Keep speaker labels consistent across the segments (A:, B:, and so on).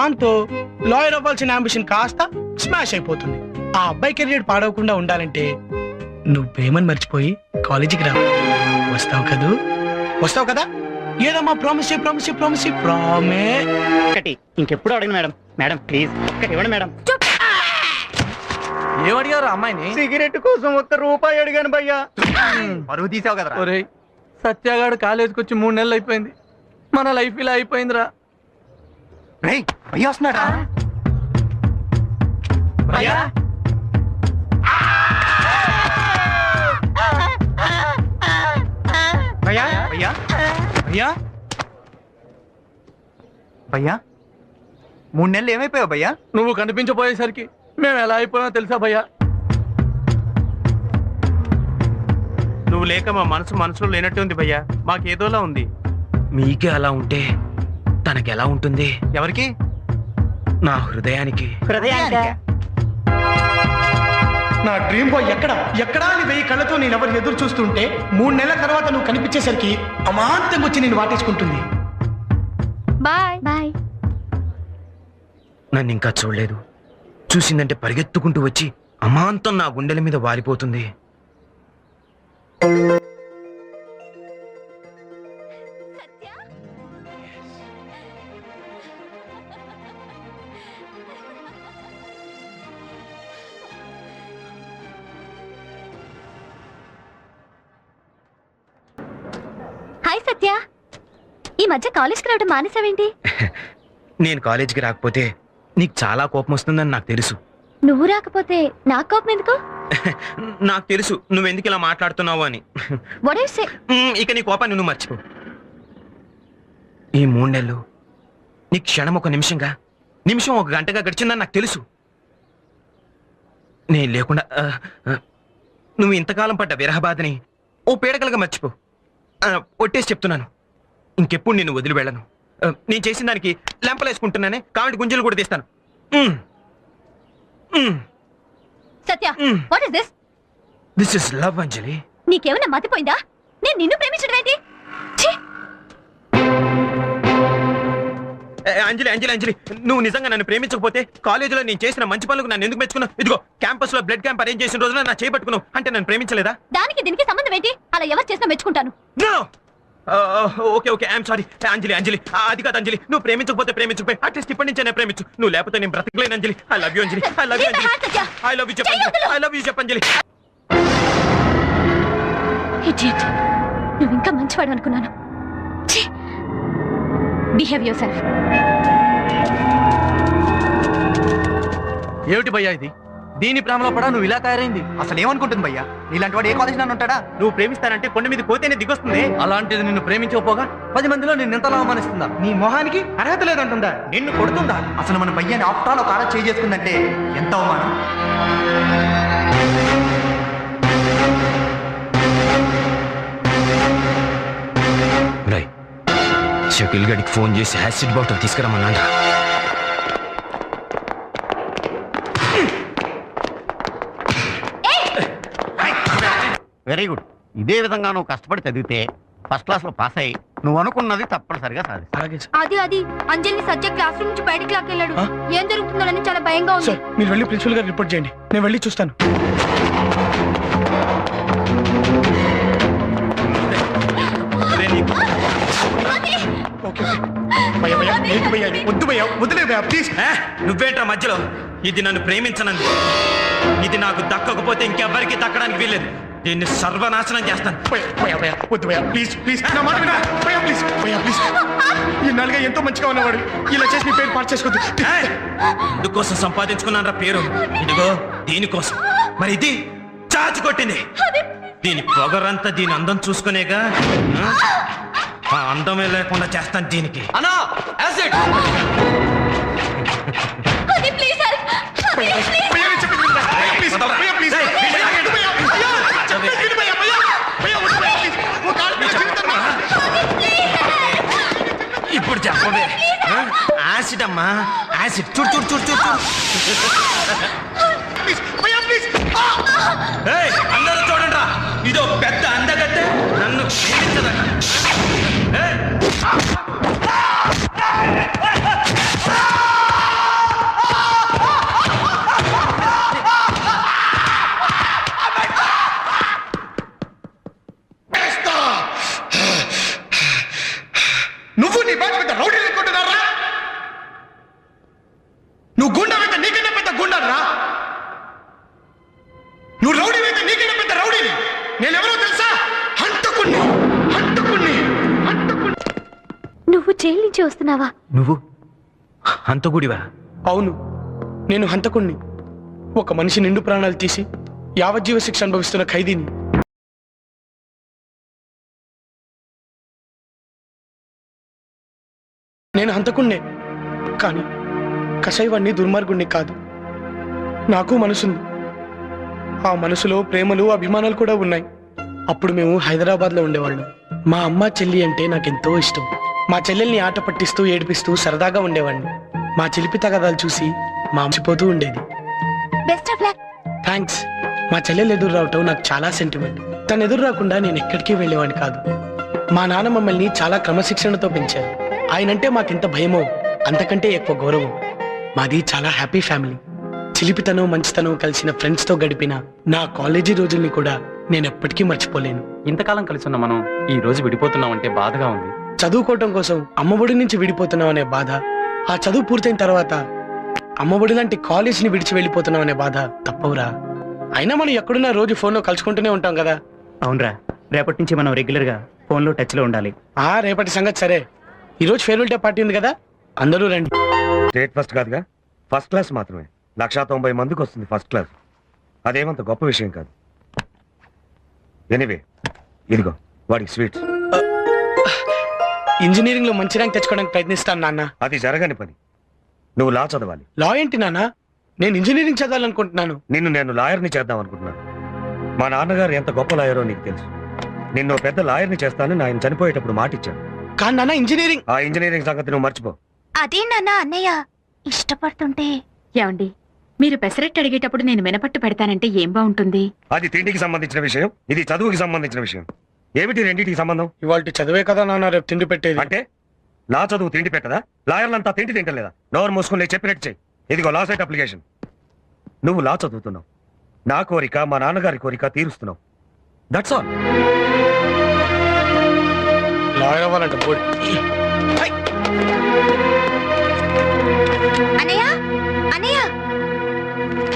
A: దాంతో లాయర్ అవ్వాల్సిన అంబిషన్ కాస్త స్మాష్ అయిపోతుంది. ఆ అబ్బాయి కెరీర్ పాడవకుండా ఉండాలంటే నువ్వు ప్రేమను మర్చిపోయి కాలేజీకి రా. వస్తావు కదూ? వస్తావు కదా? ఏదమ్మా ప్రామిస్ ప్రామిస్ ప్రామిస్ ప్రామే
B: ఒకటి ఇంకెప్పుడు అడగను మేడం. మేడం ప్లీజ్ ఒకటి ఇవ్వండి మేడం.
C: ఏమడిగారు అమ్మాయిని?
B: సిగరెట్ కోసం ఒక్క రూపాయి అడిగాను భయ్యా. పరువు తీసావు కదరా.
C: ఒరేయ్ సత్యాగాడు కాలేజీకి వచ్చి మూడు నెలలు అయిపోయింది. మన లైఫ్ ఇలా అయిపోయిందిరా.
B: రేయ్ భయ్యా వస్తున్నాడా భయ్యా? భయ్యా? భయ్యా? భయ్యా? భయ్యా? మూడు నెలలు ఏమైపోయావు భయ్యా?
C: నువ్వు కనిపించబోయేసరికి మేము ఎలా అయిపోయామో తెలుసా భయ్యా?
D: నువ్వు లేక మా మనసు మనసులో లేనట్టు ఉంది భయ్యా. మాకేదోలా ఉంది.
E: మీకే అలా ఉంటే తనకెలా ఉంటుంది?
D: ఎవరికి?
E: నా హృదయానికి.
B: హృదయానికి?
A: నా డ్రీమ్ బాయ్ ఎక్కడ? ఎక్కడా అని వెయ్యి కళ్ళతో నేను ఎవరు ఎదురు చూస్తుంటే మూడు నెలల తర్వాత నువ్వు కనిపించేసరికి అమాంతంగా వచ్చి నేను వాటేసుకుంటుంది.
F: బాయ్. బాయ్.
E: నన్ను ఇంకా చూడలేదు. చూసిందంటే పరిగెత్తుకుంటూ వచ్చి అమాంతం నా గుండెల మీద వారిపోతుంది
F: సత్య ఈ మధ్య కాలేజ్కి రావడం మానేసావేంటి?
E: నేను కాలేజీకి రాకపోతే నీకు చాలా కోపం వస్తుందని నాకు తెలుసు.
F: నువ్వు రాకపోతే నా కోపం ఎందుకు?
E: నాకు తెలుసు నువ్వెందుకు ఇలా మాట్లాడుతున్నావు అని.
F: What do you say?
E: మ్, ఇక నీ కోపాన్ని నువ్వు మర్చిపో. ఈ మూడు నెలలు నీ క్షణం ఒక నిమిషంగా నిమిషం ఒక గంటగా గడిచిందని నాకు తెలుసు. నేను లేకుండా ఆ, ఆ, నువ్వు ఇంతకాలం పడ్డ విరహబాధని ఓ పీడకలుగా మర్చిపో. ఒట్టేసి చెప్తున్నాను. ఇంకెప్పుడు నేను వదిలి వెళ్ళను. నేను చేసిన దానికి లెంపలేసుకుంటున్నానే కాబట్టి గుంజలు కూడా తీస్తాను.
F: Satya. What is this
E: this is love Anjali.
F: నీకేమైనా మతిపోయిందా? నేను నిన్ను ప్రేమించడం ఏంటి?
E: అంజలి అంజలి అంజలి. నువ్వు నిజంగా నన్ను ప్రేమించకపోతే కాలేజీలో నేను చేసిన మంచి పనులకు నన్ను ఎందుకు మెచ్చుకున్నావు? ఇదిగో క్యాంపస్లో బ్లడ్ క్యాంప్ అరేంజ్ చేసిన రోజున నా చేపట్టుకున్నావు అంటే నన్ను ప్రేమించలేదా?
F: దానికి దీనికి సంబంధం ఏంటి? అలా ఎవరు చేసినా మెచ్చుకుంటాను.
E: Okay okay I'm sorry Anjali Anjali. అది కాదు అంజలి. నువ్వు ప్రేమించకపోతే ప్రేమించకపోయి అట్లీస్ట్ ఇప్పటి నుంచే నేను ప్రేమించు. నువ్వు లేకపోతే నేను బ్రతకలేను Anjali. I love you Anjali. I love you Anjali. I love you
F: చెయ్యొద్దు.
E: ఐ లవ్ యూ చెప్పంజలి.
F: నువ్వు ఇంకా మంచివాడు అనుకున్నాను. బిహేవ్ యువర్ సెల్ఫ్
C: ఏమిటి భయ్యా ఇది? దీని ప్రేమలో పడా నువ్వు ఇలా తయారైంది?
B: అసలు ఏమనుకుంటుంది భయ్యా? నీలాంటి వాడు ఏ కాలేజ్ నన్ను ఉంటాడా?
D: నువ్వు ప్రేమిస్తానంటే కొండ మీద పోతేనే దిగొస్తుంది.
C: అలాంటిది నిన్ను ప్రేమించకపోగా పది మందిలో నిన్ను ఎంతలా అవమానిస్తుందా?
A: నీ మొహానికి అర్హత లేదంటుందా?
D: నిన్ను కొడుతుందా?
B: అసలు మన భయ్యాని ఆఫ్టర్ ఒక ఆడ చేయి చేసుకుందంటే ఎంత అవమానం?
E: షకిల్ గడికి ఫోన్ చేసి యాసిడ్ బాటిల్ తీసుకురమ్మన్నాడు
G: వెరీ గుడ్ ఇదే విధంగా నువ్వు కష్టపడి చదివితే ఫస్ట్ క్లాస్లో పాస్ అయ్యి నువ్వు అనుకున్నది తప్పనిసరిగా సాధిస్తావు.
E: సార్.
F: అది అది. అంజలిని సత్య క్లాస్ రూమ్ నుంచి బయటికి లాక్కెళ్ళాడు? ఏం జరుగుతుందోనని చాలా భయంగా ఉంది.
A: సార్ మీరు వెళ్ళి ప్రిన్సిపల్ గారు రిపోర్ట్ చేయండి. నేను వెళ్ళి చూస్తాను.
E: నీకు
A: ఓకే. ఓకే భయ్యా భయ్యా ఏంటి భయ్యా ఇది? వద్దు భయ్యా వదిలే భయ్యా ప్లీజ్
E: ఏ, నువ్వేంట్రా మధ్యలో? ఇది నన్ను ప్రేమించనంది. ఇది నాకు దక్కకపోతే ఇంకెవ్వరికి దక్కడానికి వీల్లేదు. దీన్ని సర్వనాశనం చేస్తాను.
A: భయ్యా భయ్యా భయ్యా వద్దు భయ్యా ప్లీజ్ ప్లీజ్ నా మాట వినా. భయ్యా ప్లీజ్ భయ్యా ప్లీజ్ ఈ నాలుగా ఎంతో మంచిగా ఉన్నవాడు. ఇలా చేసి మీ పేరు పాటు చేసుకోవద్దు.
E: ఏయ్! ఇందుకోసం సంపాదించుకున్నాను పేరు. ఇదిగో దీనికోసం. మరి ఇది చాచి కొట్టింది. దీని పొగరంతా దీని అందం చూసుకునేగా ఆ? ఆ అందమే లేకుండా చేస్తాను దీనికి
C: యాసిడ్
F: ప్లీజ్.
E: ఇప్పుడు చెప్పవే? యాసిడ్ అమ్మా యాసిడ్ చూడు చూడు చూడు చూడు అందరూ చూడండి రా ఇదో పెద్ద అందగత్తె నన్ను క్షమించదట ఏయ్!
F: జైలు నుంచి వస్తున్నావా?
E: నువ్వు? హంతకుడివా?
A: అవును. నేను హంతకుణ్ణి. ఒక మనిషి నిండు ప్రాణాలు తీసి యావజ్జీవ శిక్ష అనుభవిస్తున్న ఖైదీని. నేను హంతకుణ్ణే. కానీ కషాయవాణ్ణి దుర్మార్గుణ్ణి కాదు. నాకు మనసుంది. ఆ మనసులో ప్రేమలు అభిమానాలు కూడా ఉన్నాయి. అప్పుడు మేము హైదరాబాద్లో ఉండేవాళ్ళం. మా అమ్మ చెల్లి అంటే నాకెంతో ఇష్టం. మా చెల్లెల్ని ఆట పట్టిస్తూ ఏడిపిస్తూ సరదాగా ఉండేవాడిని. మా చిలిపి తగదాలు చూసి మా మర్చిపోతూ ఉండేది.
F: బెస్ట్ ఆఫ్ లక్
A: థ్యాంక్స్ మా చెల్లెలు ఎదురు రావటం నాకు చాలా సెంటిమెంట్ తను ఎదురు రాకుండా నేను ఎక్కడికి వెళ్ళేవాడిని కాదు. మా నాన్న మమ్మల్ని చాలా క్రమశిక్షణతో పెంచారు. ఆయనంటే మాకింత భయమో అంతకంటే ఎక్కువ గౌరవం. మాది చాలా హ్యాపీ ఫ్యామిలీ చిలిపితనం మంచితనం కలిసిన ఫ్రెండ్స్తో గడిపిన నా కాలేజీ రోజుల్ని కూడా నేను ఎప్పటికీ మర్చిపోలేను.
H: ఇంతకాలం కలిసి ఉన్న మనం ఈ రోజు విడిపోతున్నామంటే బాధగా ఉంది.
A: చదువుకోవటం కోసం అమ్మఒడి నుంచి విడిపోతున్నాం అనే బాధ ఆ చదువు పూర్తయిన తర్వాత అమ్మఒడి లాంటి కాలేజీని విడిచి వెళ్ళిపోతున్నాం అనే బాధ తప్పవురా. అయినా మనం ఎక్కడున్నా రోజు ఫోన్లో కలుసుకుంటూనే ఉంటాం కదా.
B: అవునరా రేపటి నుంచి మనం రెగ్యులర్గా ఫోన్లో టచ్లో ఉండాలి.
A: ఆ రేపటి సంగతి సరే. ఈరోజు ఫేర్వెల్ డే పార్టీ ఉంది కదా అందరూ రండి.
I: స్టేట్ ఫస్ట్ కాదుగా ఫస్ట్ క్లాస్ మాత్రమే. లక్షా తొంభై మందికి వస్తుంది ఫస్ట్ క్లాస్. అదేమంత గొప్ప విషయం కాదు. ఎనివే ఇదిగో వాడికి స్వీట్స్.
A: ఇంజనీరింగ్లో మంచి ర్యాంక్ తెచ్చుకోవడానికి ప్రయత్నిస్తాను నాన్న.
I: అది జరగని పని. నువ్వు లా చదవాలి.
A: లా ఏంటి నాన్న? నేను ఇంజనీరింగ్ చదవాలనుకుంటున్నాను.
I: నిన్ను నేను లాయర్ని చేద్దాం అనుకుంటున్నాను మా నాన్నగారు ఎంత గొప్ప లాయరో నీకు తెలుసు. నిన్ను ఓ పెద్ద లాయర్ని చేస్తానని ఆయన చనిపోయేటప్పుడు మాట ఇచ్చాను
A: కానీ నాన్న ఇంజనీరింగ్.
I: ఆ ఇంజనీరింగ్ సంగతి నువ్వు మర్చిపో.
F: అదే నాన్న అన్నయ్య. ఇష్టపడుతుంటే.
J: ఏమండి మీరు పెసరట్టు అడిగేటప్పుడు నేను మినపట్టు పెడతానంటే ఏం బాగుంటుంది?
I: అది తిండికి సంబంధించిన విషయం ఇది చదువుకి సంబంధించిన విషయం. ఏమిటి రెండింటికి సంబంధం?
A: ఇవాళ చదివే కదా నాన్న రేపు తిండి పెట్టేది.
I: అంటే? లా చదువు తిండి పెట్టదా? లాయర్లంతా తిండి తింటలేదా? నోరు మూసుకుని లేచి చెప్పినట్టు చెయ్యి. ఇదిగో లా సైట్ అప్లికేషన్. నువ్వు లా చదువుతున్నావు. నా కోరిక మా నాన్నగారి కోరిక తీరుస్తున్నావు. దట్స్ ఆల్
A: లాయర్ అవ్వాలంట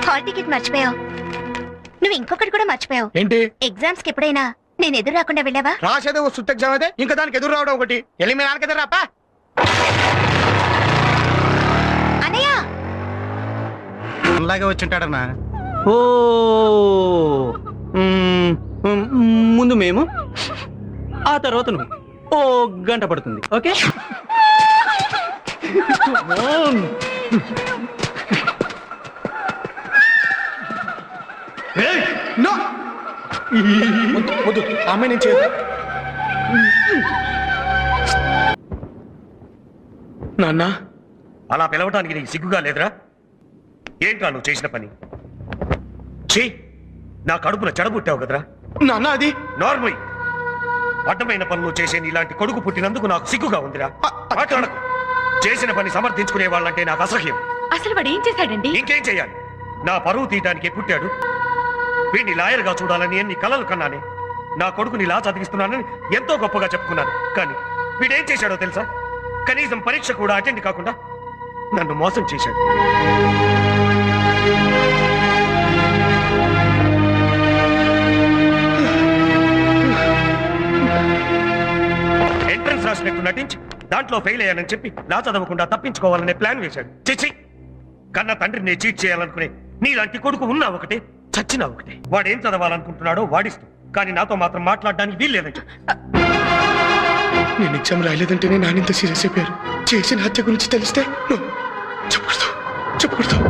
F: హాల్ టికెట్ మర్చిపోయావు. నువ్వు ఇంకొకటి కూడా మర్చిపోయావు.
A: ఏంటి?
F: ఎగ్జామ్స్కి ఎప్పుడైనా నేను ఎదురు రాకుండా వెళ్ళావా?
A: రాసేదే ఓ సుత్త ఎగ్జామ్ అయితే ఇంకా దానికి ఎదురు రావడం ఒకటి. వెళ్ళి మీ నాన్నకి ఎదురు రాపా.
B: అలాగే వచ్చింటాడన్నా.
C: ఓ మ్మ్, మ్మ్, ముందు మేము ఆ తర్వాత నువ్వు. ఓ గంట పడుతుంది ఓకే?
A: వద్దు వద్దు. ఆమె నేను చేయదు నాన్న?
I: అలా పిలవటానికి నీకు సిగ్గుగా లేదురా? ఏంట్రా నువ్వు చేసిన పని? చీ నా కడుపున చెడబుట్టావు కదరా.
A: నాన్న అది?
I: నార్మల్. అడ్డమైన పనులు చేసే ఇలాంటి కొడుకు పుట్టినందుకు నాకు సిగ్గుగా ఉందిరా. మాట్లాడకు. చేసిన పని సమర్థించుకునే వాళ్ళంటే నాకు అసహ్యం.
J: అసలు వాడు ఏం చేశాడండి?
I: ఇంకేం చెయ్యాలి నా పరువు తీయటానికి పుట్టాడు. వీడిని లాయర్గా చూడాలని ఎన్ని కలలు కన్నానే. నా కొడుకుని లా చదివిస్తున్నానని ఎంతో గొప్పగా చెప్పుకున్నాను. కానీ వీడేం చేశాడో తెలుసా? కనీసం పరీక్ష కూడా అటెండ్ కాకుండా నన్ను మోసం చేశాడు. ఎంట్రన్స్ రాసినట్టు నటించి దాంట్లో ఫెయిల్ అయ్యానని చెప్పి లా చదవకుండా తప్పించుకోవాలనే ప్లాన్ వేశాడు. చిచి కన్న తండ్రిని చీట్ చేయాలనుకునే నీలాంటి కొడుకు ఉన్నా ఒకటే చచ్చినా ఒకటే. వాడేం చదవాలనుకుంటున్నాడో వాడిస్తూ. కానీ నాతో మాత్రం మాట్లాడడానికి వీల్లేదని చెప్పు.
A: నేను ఎగ్జామ్ రాయలేదంటేనే నానింత సీరియస్ అయిపోయారు. చేసిన హత్య గురించి తెలిస్తే చెప్పకూడదు. చెప్పకూడదు.